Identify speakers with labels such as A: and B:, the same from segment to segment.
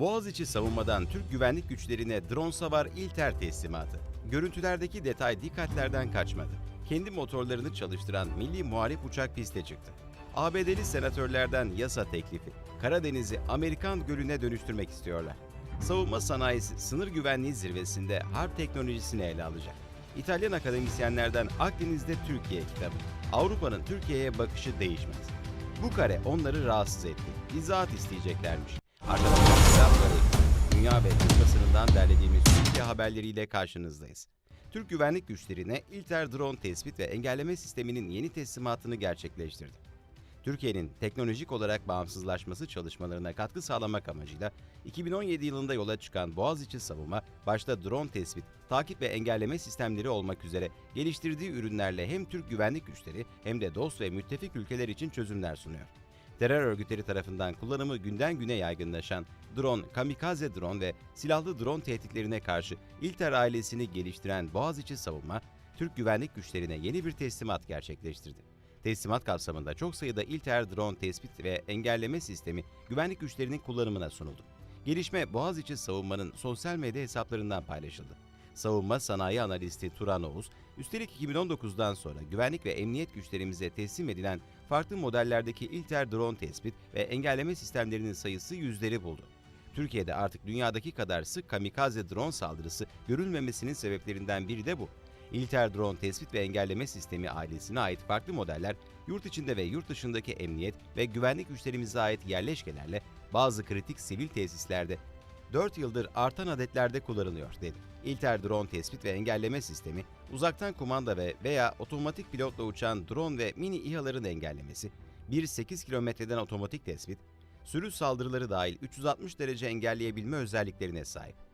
A: Boğaziçi savunmadan Türk güvenlik güçlerine drone savar İlter teslimatı. Görüntülerdeki detay dikkatlerden kaçmadı. Kendi motorlarını çalıştıran milli muharip uçak piste çıktı. ABD'li senatörlerden yasa teklifi. Karadeniz'i Amerikan gölüne dönüştürmek istiyorlar. Savunma sanayisi sınır güvenliği zirvesinde harp teknolojisini ele alacak. İtalyan akademisyenlerden Akdeniz'de Türkiye kitabı. Avrupa'nın Türkiye'ye bakışı değişmez. Bu kare onları rahatsız etti. İzahat isteyeceklermiş. Arkadaşlar. Dünya ve Türk basınından derlediğimiz Türkiye haberleriyle karşınızdayız. Türk güvenlik güçlerine İlter drone tespit ve engelleme sisteminin yeni teslimatını gerçekleştirdi. Türkiye'nin teknolojik olarak bağımsızlaşması çalışmalarına katkı sağlamak amacıyla 2017 yılında yola çıkan Boğaziçi Savunma, başta drone tespit, takip ve engelleme sistemleri olmak üzere geliştirdiği ürünlerle hem Türk güvenlik güçleri hem de dost ve müttefik ülkeler için çözümler sunuyor. Terör örgütleri tarafından kullanımı günden güne yaygınlaşan drone, kamikaze drone ve silahlı drone tehditlerine karşı İlter ailesini geliştiren Boğaziçi Savunma, Türk güvenlik güçlerine yeni bir teslimat gerçekleştirdi. Teslimat kapsamında çok sayıda İlter drone tespit ve engelleme sistemi güvenlik güçlerinin kullanımına sunuldu. Gelişme Boğaziçi Savunma'nın sosyal medya hesaplarından paylaşıldı. Savunma sanayi analisti Turan Oğuz, üstelik 2019'dan sonra güvenlik ve emniyet güçlerimize teslim edilen farklı modellerdeki İlter drone tespit ve engelleme sistemlerinin sayısı yüzleri buldu. Türkiye'de artık dünyadaki kadar sık kamikaze drone saldırısı görülmemesinin sebeplerinden biri de bu. İlter Drone Tespit ve Engelleme Sistemi ailesine ait farklı modeller, yurt içinde ve yurt dışındaki emniyet ve güvenlik güçlerimize ait yerleşkelerle bazı kritik sivil tesislerde 4 yıldır artan adetlerde kullanılıyor dedi. İlter Drone Tespit ve Engelleme Sistemi, uzaktan kumanda ve veya otomatik pilotla uçan drone ve mini İHA'ların engellemesi, 1-8 kilometreden otomatik tespit, sürü saldırıları dahil 360 derece engelleyebilme özelliklerine sahip.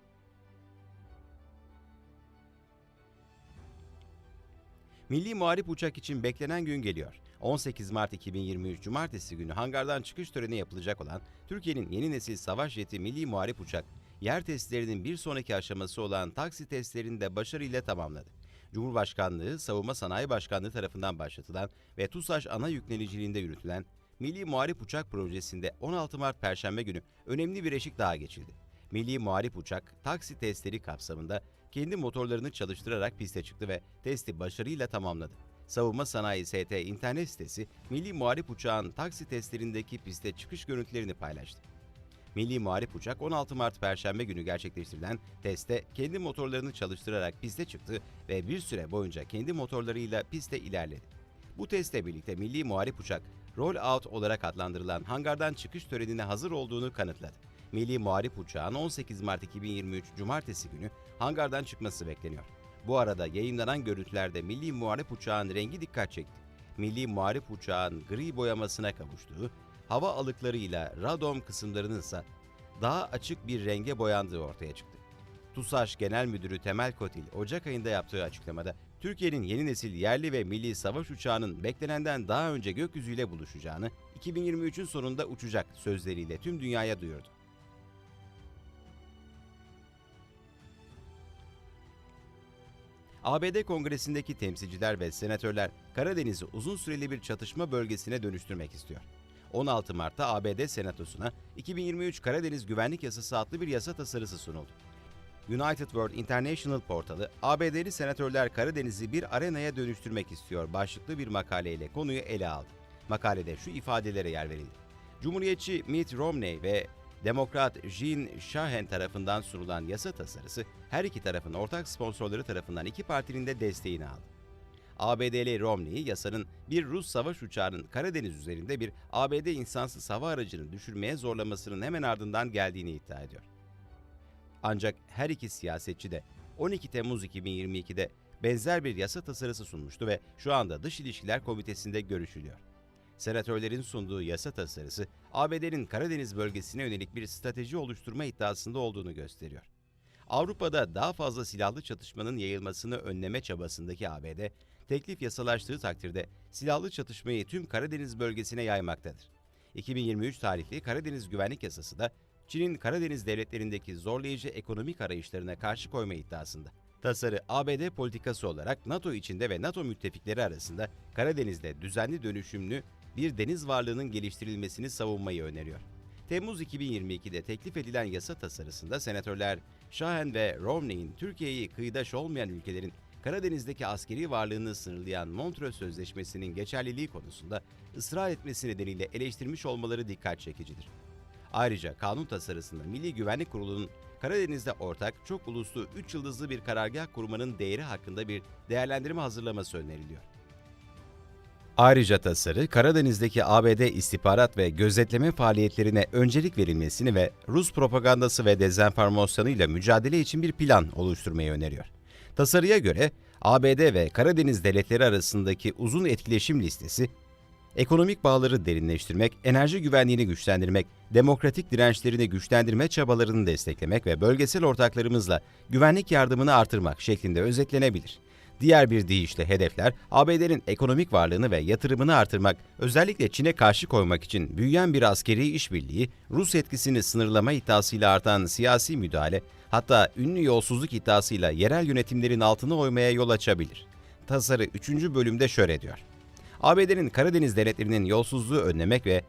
A: Milli Muharip Uçak için beklenen gün geliyor. 18 Mart 2023 Cumartesi günü hangardan çıkış töreni yapılacak olan Türkiye'nin yeni nesil savaş jeti Milli Muharip Uçak, yer testlerinin bir sonraki aşaması olan taksi testlerini de başarıyla tamamladı. Cumhurbaşkanlığı, Savunma Sanayi Başkanlığı tarafından başlatılan ve TUSAŞ ana yükleniciliğinde yürütülen Milli Muharip Uçak projesinde 16 Mart Perşembe günü önemli bir eşik daha geçildi. Milli Muharip Uçak, taksi testleri kapsamında kendi motorlarını çalıştırarak piste çıktı ve testi başarıyla tamamladı. Savunma Sanayi ST internet sitesi Milli Muharip Uçağın taksi testlerindeki piste çıkış görüntülerini paylaştı. Milli Muharip Uçak 16 Mart Perşembe günü gerçekleştirilen testte kendi motorlarını çalıştırarak piste çıktı ve bir süre boyunca kendi motorlarıyla piste ilerledi. Bu testle birlikte Milli Muharip Uçak, roll out olarak adlandırılan hangardan çıkış törenine hazır olduğunu kanıtladı. Milli Muharip Uçağın 18 Mart 2023 Cumartesi günü hangardan çıkması bekleniyor. Bu arada yayınlanan görüntülerde Milli Muharip Uçağın rengi dikkat çekti. Milli Muharip Uçağın gri boyamasına kavuştuğu, hava alıklarıyla radom kısımlarının ise daha açık bir renge boyandığı ortaya çıktı. TUSAŞ Genel Müdürü Temel Kotil, Ocak ayında yaptığı açıklamada, Türkiye'nin yeni nesil yerli ve milli savaş uçağının beklenenden daha önce gökyüzüyle buluşacağını, 2023'ün sonunda uçacak sözleriyle tüm dünyaya duyurdu. ABD Kongresi'ndeki temsilciler ve senatörler Karadeniz'i uzun süreli bir çatışma bölgesine dönüştürmek istiyor. 16 Mart'ta ABD Senatosu'na 2023 Karadeniz Güvenlik Yasası adlı bir yasa tasarısı sunuldu. United World International portalı, ABD'li senatörler Karadeniz'i bir arenaya dönüştürmek istiyor başlıklı bir makaleyle konuyu ele aldı. Makalede şu ifadelere yer verildi. Cumhuriyetçi Mitt Romney ve Demokrat Jean Shahen tarafından sunulan yasa tasarısı her iki tarafın ortak sponsorları tarafından iki partinin de desteğini aldı. ABD'li Romney, yasanın bir Rus savaş uçağının Karadeniz üzerinde bir ABD insansız hava aracını düşürmeye zorlamasının hemen ardından geldiğini iddia ediyor. Ancak her iki siyasetçi de 12 Temmuz 2022'de benzer bir yasa tasarısı sunmuştu ve şu anda Dış İlişkiler Komitesi'nde görüşülüyor. Senatörlerin sunduğu yasa tasarısı, ABD'nin Karadeniz bölgesine yönelik bir strateji oluşturma iddiasında olduğunu gösteriyor. Avrupa'da daha fazla silahlı çatışmanın yayılmasını önleme çabasındaki ABD, teklif yasalaştığı takdirde silahlı çatışmayı tüm Karadeniz bölgesine yaymaktadır. 2023 tarihli Karadeniz Güvenlik Yasası da Çin'in Karadeniz devletlerindeki zorlayıcı ekonomik arayışlarına karşı koyma iddiasında. Tasarı ABD politikası olarak NATO içinde ve NATO müttefikleri arasında Karadeniz'de düzenli dönüşümlü bir deniz varlığının geliştirilmesini savunmayı öneriyor. Temmuz 2022'de teklif edilen yasa tasarısında senatörler Şahen ve Romney'in Türkiye'yi kıyıdaş olmayan ülkelerin Karadeniz'deki askeri varlığını sınırlayan Montreux Sözleşmesi'nin geçerliliği konusunda ısrar etmesi nedeniyle eleştirmiş olmaları dikkat çekicidir. Ayrıca kanun tasarısında Milli Güvenlik Kurulu'nun Karadeniz'de ortak, çok uluslu 3 yıldızlı bir karargah kurmanın değeri hakkında bir değerlendirme hazırlaması öneriliyor. Ayrıca tasarı, Karadeniz'deki ABD istihbarat ve gözetleme faaliyetlerine öncelik verilmesini ve Rus propagandası ve dezenformasyonuyla mücadele için bir plan oluşturmayı öneriyor. Tasarıya göre ABD ve Karadeniz devletleri arasındaki uzun etkileşim listesi, ekonomik bağları derinleştirmek, enerji güvenliğini güçlendirmek, demokratik dirençlerini güçlendirme çabalarını desteklemek ve bölgesel ortaklarımızla güvenlik yardımını artırmak şeklinde özetlenebilir. Diğer bir deyişle hedefler, ABD'nin ekonomik varlığını ve yatırımını artırmak, özellikle Çin'e karşı koymak için büyüyen bir askeri işbirliği, Rus etkisini sınırlama iddiasıyla artan siyasi müdahale, hatta ünlü yolsuzluk iddiasıyla yerel yönetimlerin altını oymaya yol açabilir. Tasarı 3. bölümde şöyle diyor. ABD'nin Karadeniz devletlerinin yolsuzluğu önlemek ve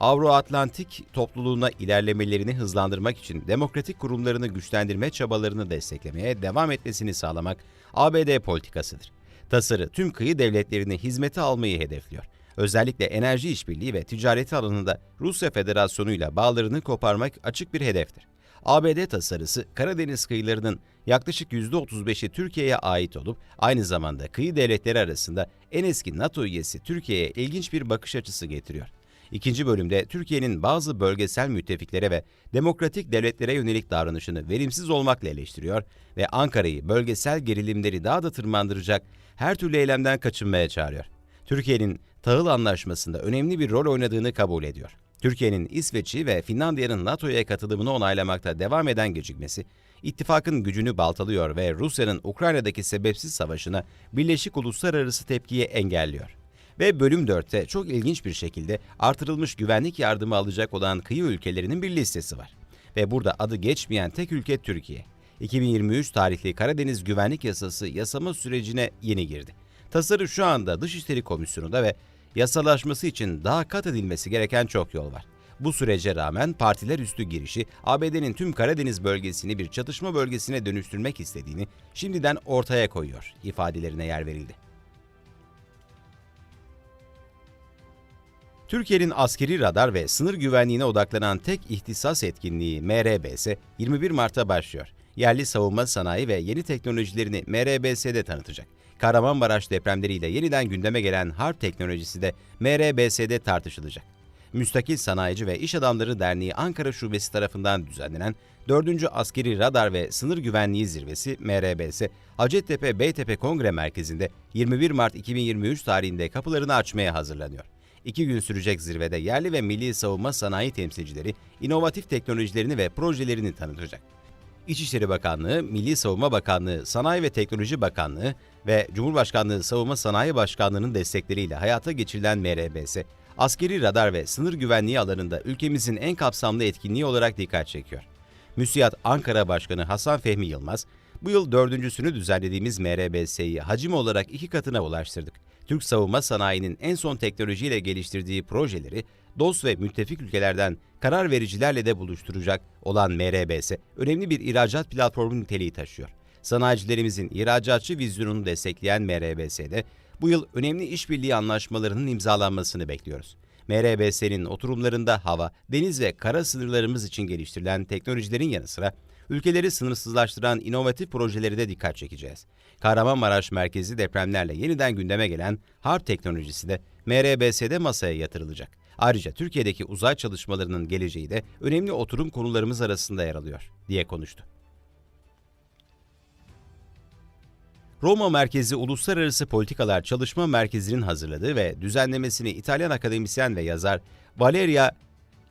A: Avro-Atlantik topluluğuna ilerlemelerini hızlandırmak için demokratik kurumlarını güçlendirme çabalarını desteklemeye devam etmesini sağlamak ABD politikasıdır. Tasarı tüm kıyı devletlerini hizmete almayı hedefliyor. Özellikle enerji işbirliği ve ticareti alanında Rusya Federasyonu ile bağlarını koparmak açık bir hedeftir. ABD tasarısı Karadeniz kıyılarının yaklaşık %35'i Türkiye'ye ait olup aynı zamanda kıyı devletleri arasında en eski NATO üyesi Türkiye'ye ilginç bir bakış açısı getiriyor. İkinci bölümde Türkiye'nin bazı bölgesel müttefiklere ve demokratik devletlere yönelik davranışını verimsiz olmakla eleştiriyor ve Ankara'yı bölgesel gerilimleri daha da tırmandıracak her türlü eylemden kaçınmaya çağırıyor. Türkiye'nin tahıl anlaşmasında önemli bir rol oynadığını kabul ediyor. Türkiye'nin İsveç'i ve Finlandiya'nın NATO'ya katılımını onaylamakta devam eden gecikmesi, ittifakın gücünü baltalıyor ve Rusya'nın Ukrayna'daki sebepsiz savaşına birleşik uluslararası tepkiyi engelliyor. Ve bölüm 4'te çok ilginç bir şekilde artırılmış güvenlik yardımı alacak olan kıyı ülkelerinin bir listesi var. Ve burada adı geçmeyen tek ülke Türkiye. 2023 tarihli Karadeniz Güvenlik Yasası yasama sürecine yeni girdi. Tasarı şu anda Dışişleri Komisyonu'nda ve yasalaşması için daha kat edilmesi gereken çok yol var. Bu sürece rağmen partiler üstü girişi ABD'nin tüm Karadeniz bölgesini bir çatışma bölgesine dönüştürmek istediğini şimdiden ortaya koyuyor ifadelerine yer verildi. Türkiye'nin askeri radar ve sınır güvenliğine odaklanan tek ihtisas etkinliği MRBS 21 Mart'ta başlıyor. Yerli savunma sanayi ve yeni teknolojilerini MRBS'de tanıtacak. Kahramanmaraş depremleriyle yeniden gündeme gelen harp teknolojisi de MRBS'de tartışılacak. Müstakil Sanayici ve İş Adamları Derneği Ankara Şubesi tarafından düzenlenen 4. Askeri Radar ve Sınır Güvenliği Zirvesi MRBS, Hacettepe Beytepe Kongre Merkezi'nde 21 Mart 2023 tarihinde kapılarını açmaya hazırlanıyor. İki gün sürecek zirvede yerli ve milli savunma sanayi temsilcileri inovatif teknolojilerini ve projelerini tanıtacak. İçişleri Bakanlığı, Milli Savunma Bakanlığı, Sanayi ve Teknoloji Bakanlığı ve Cumhurbaşkanlığı Savunma Sanayi Başkanlığı'nın destekleriyle hayata geçirilen MRBS, askeri radar ve sınır güvenliği alanında ülkemizin en kapsamlı etkinliği olarak dikkat çekiyor. MÜSİAD Ankara Başkanı Hasan Fehmi Yılmaz, bu yıl dördüncüsünü düzenlediğimiz MRBS'yi hacim olarak iki katına ulaştırdık. Türk savunma sanayinin en son teknolojiyle geliştirdiği projeleri dost ve müttefik ülkelerden karar vericilerle de buluşturacak olan MRBS, önemli bir ihracat platformu niteliği taşıyor. Sanayicilerimizin ihracatçı vizyonunu destekleyen MRBS'de bu yıl önemli işbirliği anlaşmalarının imzalanmasını bekliyoruz. MRBS'nin oturumlarında hava, deniz ve kara sınırlarımız için geliştirilen teknolojilerin yanı sıra ülkeleri sınırsızlaştıran inovatif projeleri de dikkat çekeceğiz. Kahramanmaraş merkezi depremlerle yeniden gündeme gelen harp teknolojisi de MRBS'de masaya yatırılacak. Ayrıca Türkiye'deki uzay çalışmalarının geleceği de önemli oturum konularımız arasında yer alıyor, diye konuştu. Roma merkezi Uluslararası Politikalar Çalışma Merkezi'nin hazırladığı ve düzenlemesini İtalyan akademisyen ve yazar Valeria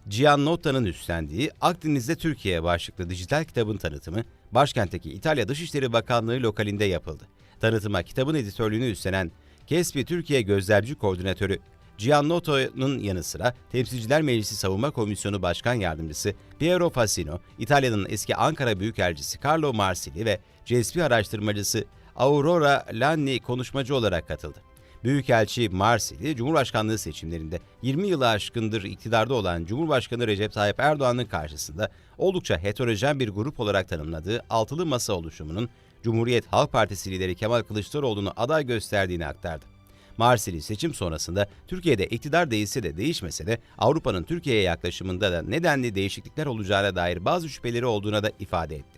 A: Giannotta'nın üstlendiği Akdeniz'de Türkiye başlıklı dijital kitabın tanıtımı başkentteki İtalya Dışişleri Bakanlığı lokalinde yapıldı. Tanıtıma kitabın editörlüğünü üstlenen KESPİ Türkiye Gözlemci Koordinatörü Giannotto'nun yanı sıra Temsilciler Meclisi Savunma Komisyonu Başkan Yardımcısı Piero Fassino, İtalya'nın eski Ankara Büyükelçisi Carlo Marsili ve CSP araştırmacısı Aurora Lanni konuşmacı olarak katıldı. Büyükelçi Marsili, Cumhurbaşkanlığı seçimlerinde 20 yılı aşkındır iktidarda olan Cumhurbaşkanı Recep Tayyip Erdoğan'ın karşısında oldukça heterojen bir grup olarak tanımladığı Altılı Masa oluşumunun Cumhuriyet Halk Partisi lideri Kemal Kılıçdaroğlu'nu aday gösterdiğini aktardı. Marsili seçim sonrasında Türkiye'de iktidar değişse de değişmese de Avrupa'nın Türkiye'ye yaklaşımında da nedenli değişiklikler olacağına dair bazı şüpheleri olduğuna da ifade etti.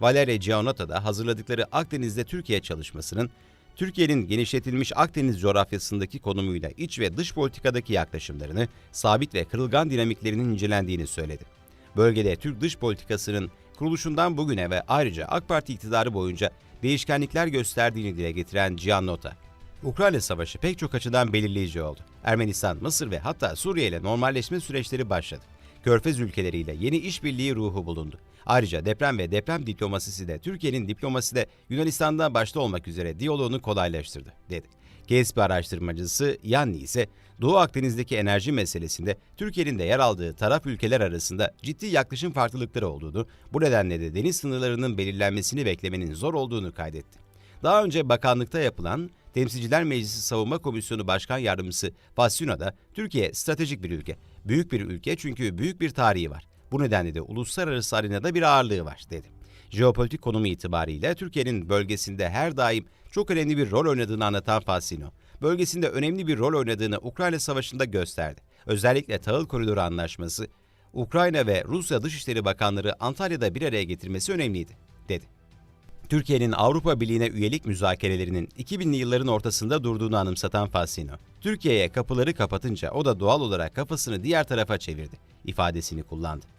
A: Valeria Gianotta da hazırladıkları Akdeniz'de Türkiye çalışmasının Türkiye'nin genişletilmiş Akdeniz coğrafyasındaki konumuyla iç ve dış politikadaki yaklaşımlarını, sabit ve kırılgan dinamiklerinin incelendiğini söyledi. Bölgede Türk dış politikasının kuruluşundan bugüne ve ayrıca AK Parti iktidarı boyunca değişkenlikler gösterdiğini dile getiren Gianotta, Ukrayna Savaşı pek çok açıdan belirleyici oldu. Ermenistan, Mısır ve hatta Suriye ile normalleşme süreçleri başladı. Körfez ülkeleriyle yeni işbirliği ruhu bulundu. Ayrıca deprem ve deprem diplomasisi de Türkiye'nin diplomasi de Yunanistan'dan başta olmak üzere diyaloğunu kolaylaştırdı, dedi. KSP araştırmacısı Yanni ise Doğu Akdeniz'deki enerji meselesinde Türkiye'nin de yer aldığı taraf ülkeler arasında ciddi yaklaşım farklılıkları olduğunu, bu nedenle de deniz sınırlarının belirlenmesini beklemenin zor olduğunu kaydetti. Daha önce bakanlıkta yapılan Temsilciler Meclisi Savunma Komisyonu Başkan Yardımcısı Fasyuna da Türkiye stratejik bir ülke. Büyük bir ülke çünkü büyük bir tarihi var. Bu nedenle de uluslararası arenada bir ağırlığı var dedi. Jeopolitik konumu itibariyle Türkiye'nin bölgesinde her daim çok önemli bir rol oynadığını anlatan Fassino, bölgesinde önemli bir rol oynadığını Ukrayna Savaşı'nda gösterdi. Özellikle Tahıl Koridoru Anlaşması, Ukrayna ve Rusya Dışişleri Bakanları Antalya'da bir araya getirmesi önemliydi, dedi. Türkiye'nin Avrupa Birliği'ne üyelik müzakerelerinin 2000'li yılların ortasında durduğunu anımsatan Fassino, Türkiye'ye kapıları kapatınca o da doğal olarak kafasını diğer tarafa çevirdi ifadesini kullandı.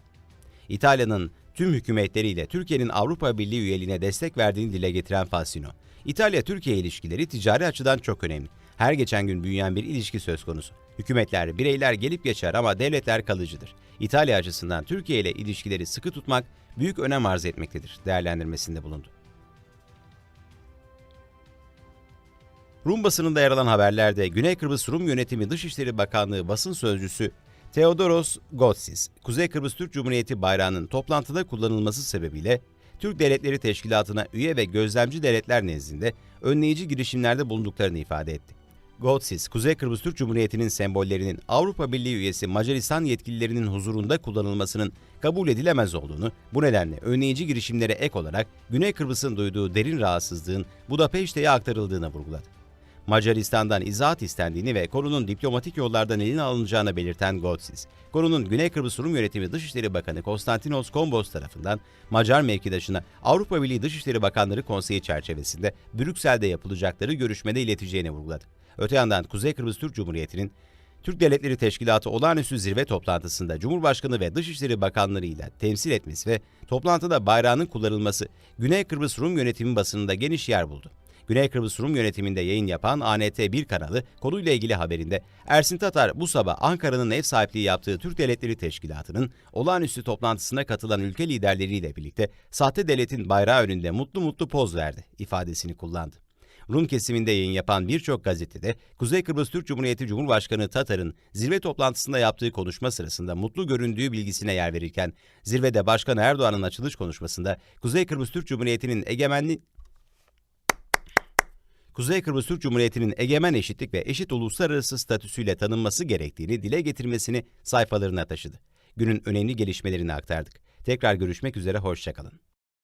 A: İtalya'nın tüm hükümetleriyle Türkiye'nin Avrupa Birliği üyeliğine destek verdiğini dile getiren Fassino, İtalya-Türkiye ilişkileri ticari açıdan çok önemli. Her geçen gün büyüyen bir ilişki söz konusu. Hükümetler, bireyler gelip geçer ama devletler kalıcıdır. İtalya açısından Türkiye ile ilişkileri sıkı tutmak büyük önem arz etmektedir değerlendirmesinde bulundu. Rum basınında yer alan haberlerde Güney Kıbrıs Rum Yönetimi Dışişleri Bakanlığı basın sözcüsü Theodoros Gotsis, Kuzey Kıbrıs Türk Cumhuriyeti bayrağının toplantıda kullanılması sebebiyle Türk Devletleri Teşkilatı'na üye ve gözlemci devletler nezdinde önleyici girişimlerde bulunduklarını ifade etti. Gotsis, Kuzey Kıbrıs Türk Cumhuriyeti'nin sembollerinin Avrupa Birliği üyesi Macaristan yetkililerinin huzurunda kullanılmasının kabul edilemez olduğunu, bu nedenle önleyici girişimlere ek olarak Güney Kıbrıs'ın duyduğu derin rahatsızlığın Budapeşte'ye aktarıldığını vurguladı. Macaristan'dan izahat istendiğini ve konunun diplomatik yollardan eline alınacağını belirten Gotsis, konunun Güney Kıbrıs Rum Yönetimi Dışişleri Bakanı Konstantinos Kombos tarafından Macar mevkidaşına Avrupa Birliği Dışişleri Bakanları Konseyi çerçevesinde Brüksel'de yapılacakları görüşmede ileteceğini vurguladı. Öte yandan Kuzey Kıbrıs Türk Cumhuriyeti'nin Türk Devletleri Teşkilatı olağanüstü zirve toplantısında Cumhurbaşkanı ve Dışişleri Bakanları ile temsil etmesi ve toplantıda bayrağının kullanılması Güney Kıbrıs Rum yönetimi basınında geniş yer buldu. Güney Kıbrıs Rum yönetiminde yayın yapan ANT1 kanalı konuyla ilgili haberinde Ersin Tatar bu sabah Ankara'nın ev sahipliği yaptığı Türk Devletleri Teşkilatı'nın olağanüstü toplantısına katılan ülke liderleriyle birlikte sahte devletin bayrağı önünde mutlu mutlu poz verdi ifadesini kullandı. Rum kesiminde yayın yapan birçok gazetede Kuzey Kıbrıs Türk Cumhuriyeti Cumhurbaşkanı Tatar'ın zirve toplantısında yaptığı konuşma sırasında mutlu göründüğü bilgisine yer verirken zirvede Başkan Erdoğan'ın açılış konuşmasında Kuzey Kıbrıs Türk Cumhuriyeti'nin egemenli Kuzey Kıbrıs Türk Cumhuriyeti'nin egemen eşitlik ve eşit uluslararası statüsüyle tanınması gerektiğini dile getirmesini sayfalarına taşıdı. Günün önemli gelişmelerini aktardık. Tekrar görüşmek üzere, hoşçakalın.